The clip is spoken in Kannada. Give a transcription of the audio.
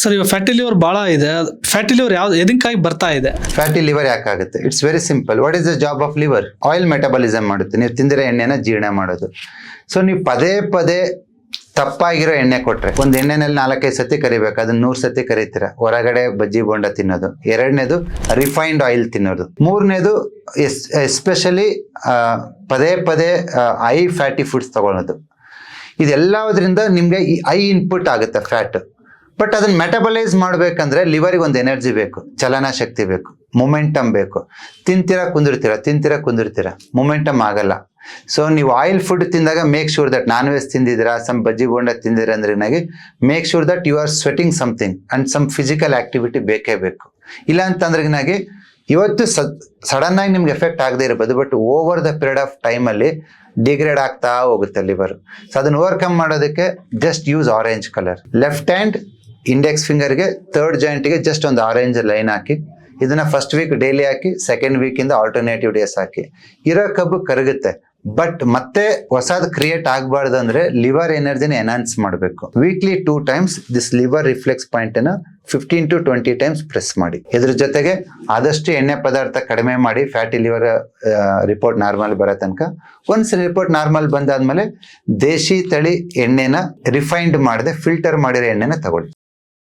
ಸರ್, ಇವಾಗ ಫ್ಯಾಟಿ ಲಿವರ್ ಬಹಳ ಇದೆ. ಫ್ಯಾಟಿ ಲಿವರ್ ಯಾವ್ದು ಎದಕ್ಕಾಗಿ ಬರ್ತಾ ಇದೆ. Fatty liver ಯಾಕಾಗುತ್ತೆ? It's very simple what is the job of liver oil metabolism ಮಾಡುತ್ತೆ. ನೀವು ತಿಂದಿರೋ ಎಣ್ಣೆನ ಜೀರ್ಣ ಮಾಡೋದು. ಸೊ ನೀವು ಪದೇ ಪದೇ ತಪ್ಪಾಗಿರೋ ಎಣ್ಣೆ ಕೊಟ್ರೆ, ಒಂದು ಎಣ್ಣೆನಲ್ಲಿ ನಾಲ್ಕೈದು ಸತಿ ಕರಿಬೇಕು. ಅದನ್ನ ನೂರು ಸತಿ ಕರಿತೀರ? ಹೊರಗಡೆ ಬಜ್ಜಿ ಬೋಂಡ ತಿನ್ನೋದು. ಎರಡನೇದು ರಿಫೈನ್ಡ್ ಆಯಿಲ್ ತಿನ್ನೋದು. ಮೂರನೇದು ಎಸ್ ಎಸ್ಪೆಷಲಿ ಪದೇ ಪದೇ ಐ ಫ್ಯಾಟಿ ಫುಡ್ಸ್ ತಗೊಳ್ಳೋದು ಇದೆಲ್ಲದರಿಂದ ನಿಮಗೆ ಐ ಇನ್ಪುಟ್ ಆಗುತ್ತೆ ಫ್ಯಾಟ್ ಬಟ್ ಅದನ್ನ ಮೆಟಬಲೈಸ್ ಮಾಡ್ಬೇಕಂದ್ರೆ ಲಿವರಿಗೆ ಒಂದು ಎನರ್ಜಿ ಬೇಕು ಚಲನ ಶಕ್ತಿ ಬೇಕು ಮೊಮೆಂಟಮ್ ಬೇಕು. ತಿಂತೀರಾ, ಕುಂದಿರ್ತೀರ ತಿಂತೀರಾ, ಕುಂದಿರ್ತೀರ ಮೊಮೆಂಟಮ್ ಆಗಲ್ಲ. ಸೊ ನೀವು ಆಯಿಲ್ ಫುಡ್ ತಿಂದಾಗ make sure that non veg ತಿಂದಿದ್ದೀರಾ some bajji bonda ತಿಂದಿರ ಅಂದ್ರೆ ನನಗೆ make sure that you are sweating something and some physical activity ಬೇಕೇ ಬೇಕು. ಇಲ್ಲ ಅಂತಂದ್ರೆ ಇವತ್ತು ಸಡನ್ ಆಗಿ ನಿಮ್ಗೆ ಎಫೆಕ್ಟ್ ಆಗದೆ ಇರಬಹುದು but over the period of ಟೈಮಲ್ಲಿ ಡಿಗ್ರೇಡ್ ಆಗ್ತಾ ಹೋಗುತ್ತೆ ಲಿವರ್ ಸೊ ಅದನ್ನ ಓವರ್ಕಮ್ ಮಾಡೋದಕ್ಕೆ just use orange colour left hand index ಫಿಂಗರ್ಗೆ third ಜಾಯಿಂಟ್ಗೆ ಜಸ್ಟ್ ಒಂದು ಆರೆಂಜ್ ಲೈನ್ ಹಾಕಿ, ಇದನ್ನ ಫಸ್ಟ್ ವೀಕ್ ಡೈಲಿ ಹಾಕಿ ಸೆಕೆಂಡ್ ವೀಕಿಂದ ಆಲ್ಟರ್ನೇಟಿವ್ ಡೇಸ್ ಹಾಕಿ. ಇರೋ ಕಬ್ಬು ಕರಗುತ್ತೆ ಬಟ್ ಮತ್ತೆ ಹೊಸದು ಕ್ರಿಯೇಟ್ ಆಗಬಾರ್ದು ಅಂದ್ರೆ ಲಿವರ್ ಎನರ್ಜಿನ ಎನ್ಹಾನ್ಸ್ ಮಾಡಬೇಕು. Weekly two times this liver reflex point ಅನ್ನ fifteen to twenty times press ಮಾಡಿ. ಇದ್ರ ಜೊತೆಗೆ ಆದಷ್ಟು ಎಣ್ಣೆ ಪದಾರ್ಥ ಕಡಿಮೆ ಮಾಡಿ ಫ್ಯಾಟಿ ಲಿವರ್ ರಿಪೋರ್ಟ್ ನಾರ್ಮಲ್ ಬರೋ ತನಕ. ಒನ್ಸ್ ರಿಪೋರ್ಟ್ ನಾರ್ಮಲ್ ಬಂದಾದ್ಮೇಲೆ ದೇಶಿ ತಳಿ ಎಣ್ಣೆನ ರಿಫೈನ್ಡ್ ಮಾಡದೆ ಫಿಲ್ಟರ್ ಮಾಡಿರೋ ಎಣ್ಣೆನ ತಗೊಳ್ಳಿ.